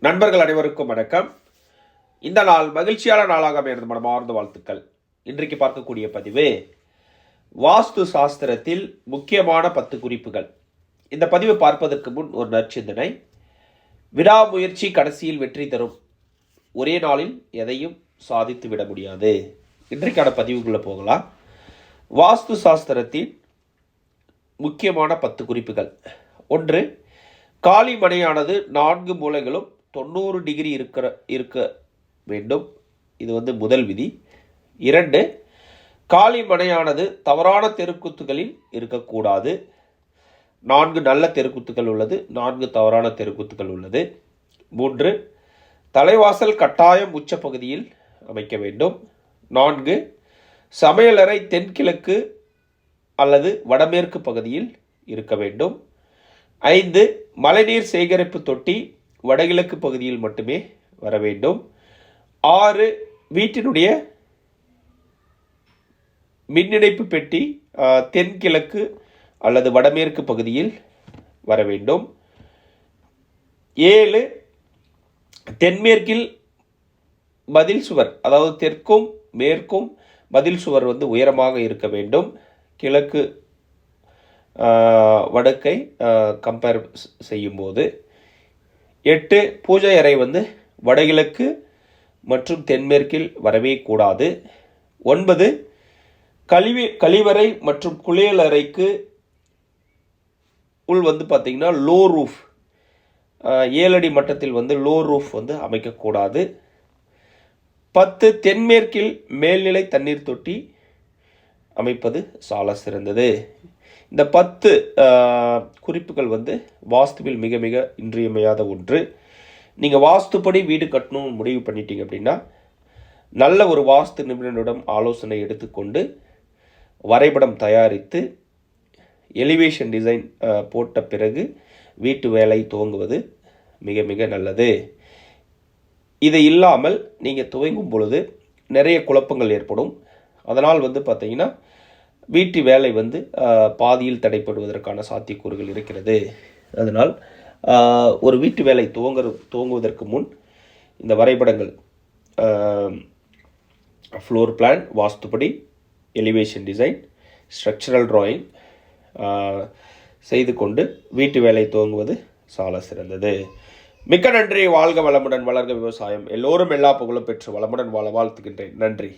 நண்பர்கள் அனைவருக்கும் வணக்கம். இந்த நாள் மகிழ்ச்சியான நாளாக அமைகிறது. மனமார்ந்த வாழ்த்துக்கள். இன்றைக்கு பார்க்கக்கூடிய பதிவு வாஸ்து சாஸ்திரத்தில் முக்கியமான பத்து குறிப்புகள். இந்த பதிவு பார்ப்பதற்கு முன் ஒரு நற்சிந்தனை. விடாமுயற்சி கடைசியில் வெற்றி தரும். ஒரே நாளில் எதையும் சாதித்து விட முடியாது. இன்றைக்கான பதிவுக்குள்ளே போகலாம். வாஸ்து சாஸ்திரத்தின் முக்கியமான பத்து குறிப்புகள். ஒன்று காலி மனையானது நான்கு மூலைகளும் தொண்ணூறு டிகிரி இருக்கிற இருக்க வேண்டும். இது வந்து முதல் விதி. இரண்டு காலி மனையானது தவறான தெருக்குத்துகளில் இருக்கக்கூடாது. நான்கு நல்ல தெருக்குத்துகள் உள்ளது. நான்கு தவறான தெருக்குத்துகள் உள்ளது. மூன்று தலைவாசல் கட்டாயம் உச்ச பகுதியில் அமைக்க வேண்டும். நான்கு சமையலறை தென்கிழக்கு அல்லது வடமேற்கு பகுதியில் இருக்க வேண்டும். ஐந்து மழைநீர் சேகரிப்பு தொட்டி வடகிழக்கு பகுதியில் மட்டுமே வர வேண்டும். ஆறு வீட்டினுடைய மின்னிணைப்பு பெட்டி தென்கிழக்கு அல்லது வடமேற்கு பகுதியில் வர வேண்டும். ஏழு தென்மேற்கில் பதில் சுவர் அதாவது தெற்கும் மேற்கும் பதில் சுவர் வந்து உயரமாக இருக்க வேண்டும். கிழக்கு வடக்கை கம்பேர் செய்யும்போது. எட்டு பூஜை அறை வந்து வடகிழக்கு மற்றும் தென்மேற்கில் வரவே கூடாது. ஒன்பது கழிவு கழிவறை மற்றும் குளியல் அறைக்கு உள் வந்து பார்த்திங்கன்னா லோ ரூஃப் ஏழடி மட்டத்தில் வந்து லோ ரூஃப் வந்து அமைக்கக்கூடாது. பத்து தென்மேற்கில் மேல்நிலை தண்ணீர் தொட்டி அமைப்பது சால சிறந்தது. இந்த பத்து குறிப்புகள் வந்து வாஸ்துவில் மிக மிக இன்றியமையாத ஒன்று. நீங்கள் வாஸ்துப்படி வீடு கட்டணும்னு முடிவு பண்ணிட்டீங்க அப்படின்னா நல்ல ஒரு வாஸ்து நிபுணரிடம் ஆலோசனை எடுத்துக்கொண்டு வரைபடம் தயாரித்து எலிவேஷன் டிசைன் போட்ட பிறகு வீட்டு வேலை துவங்குவது மிக மிக நல்லது. இது இல்லாமல் நீங்கள் துவங்கும் பொழுது நிறைய குழப்பங்கள் ஏற்படும். அதனால் வந்து பார்த்தீங்கன்னா வீட்டு வேலை வந்து பாதியில் தடைப்படுவதற்கான சாத்தியக்கூறுகள் இருக்கிறது. அதனால் ஒரு வீட்டு வேலை துவங்குற துவங்குவதற்கு முன் இந்த வரைபடங்கள் ஃப்ளோர் பிளான் வாஸ்துப்படி எலிவேஷன் டிசைன் ஸ்ட்ரக்சரல் ட்ராயிங் செய்து கொண்டு வீட்டு வேலை துவங்குவது சால சிறந்தது. மிக்க நன்றி. வாழ்க வளமுடன் வளர்க விவசாயம். எல்லோரும் எல்லா புகழும் பெற்று வளமுடன் வாழ வாழ்த்துகின்றேன். நன்றி.